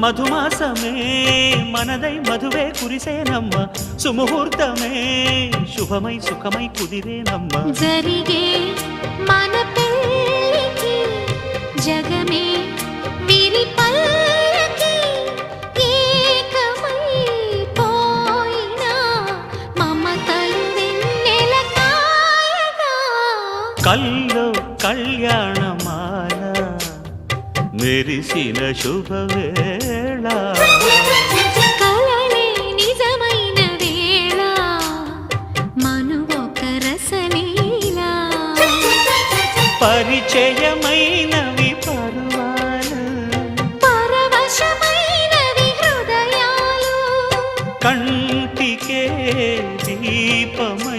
మధుమాసమే మనదై మధువే కురిసేనమ్మ సుముహూర్తమే శుభమై సుఖమై కుదిరేనమ్మ జరిగే మన పెళ్ళికి జగమే వీరి కల్లో కళ్యాణమాల మెరిసిన శుభవేళ. పరిచయమైనవి పర్వాలు కంటికే దీపమై